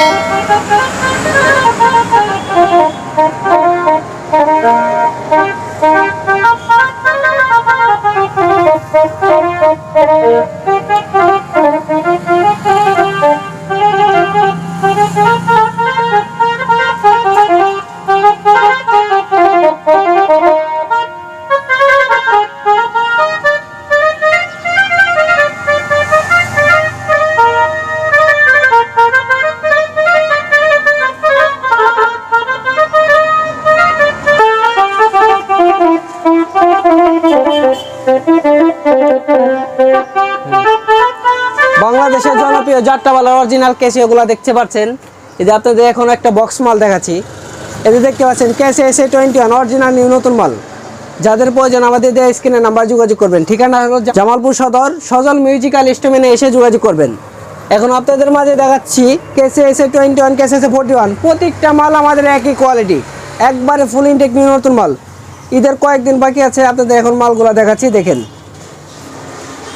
Thank you. বাংলাদেশের জনপ্রিয় যাত্রাওয়ালা original ক্যাসিওগুলো দেখতে পাচ্ছেন। এই যে আপনাদের এখন একটা বক্স মাল দেখাচ্ছি। এতে দেখতে পাচ্ছেন ক্যাসে এসে টোয়েন্টি ওয়ান অরিজিনাল নিউ নতুন মাল যাদের প্রয়োজন আমাদের দেওয়া স্ক্রিনে নাম্বার যোগাযোগ করবেন। ঠিকানা হলো জামালপুর সদর, সজল মিউজিক্যাল ইনস্ট্রুমেন্টে এসে যোগাযোগ করবেন। এখন আপনাদের মাঝে দেখাচ্ছি, কেসে এসে টোয়েন্টি ওয়ান কেসে এসে ফোর্টি ওয়ান প্রত্যেকটা মাল আমাদের একই কোয়ালিটি একবারে ফুল ইনটেক নিউ নতুন মাল ঈদের কয়েকদিন বাকি আছে, আপনাদের এখন মালগুলো দেখাচ্ছি, দেখেন।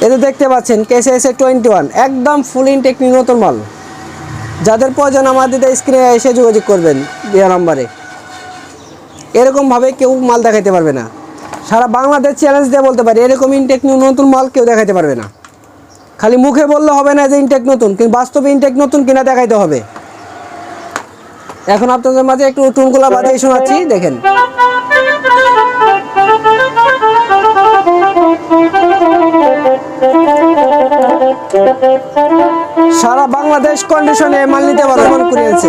এতে দেখতে পাচ্ছেন কেসে এসে টোয়েন্টি ওয়ান একদম ফুল ইনটেক নিউ নতুন মাল। যাদের প্রয়োজন আমাদের স্ক্রিনে এসে যোগাযোগ করবেন দেওয়া নম্বরে। এরকমভাবে কেউ মাল দেখাইতে পারবে না। সারা বাংলাদেশ চ্যালেঞ্জ দিয়ে বলতে পারি, এরকম ইনটেক নতুন মাল কেউ দেখাইতে পারবে না। খালি মুখে বললে হবে না যে ইনটেক নতুন, কিন্তু বাস্তবে ইনটেক নতুন কিনা দেখাইতে হবে। এখন আপনাদের মাঝে একটু টুনগুলা বাজিয়ে শোনাচ্ছি, দেখেন। সারা বাংলাদেশ কন্ডিশনে মাল নিতে করিয়েছে।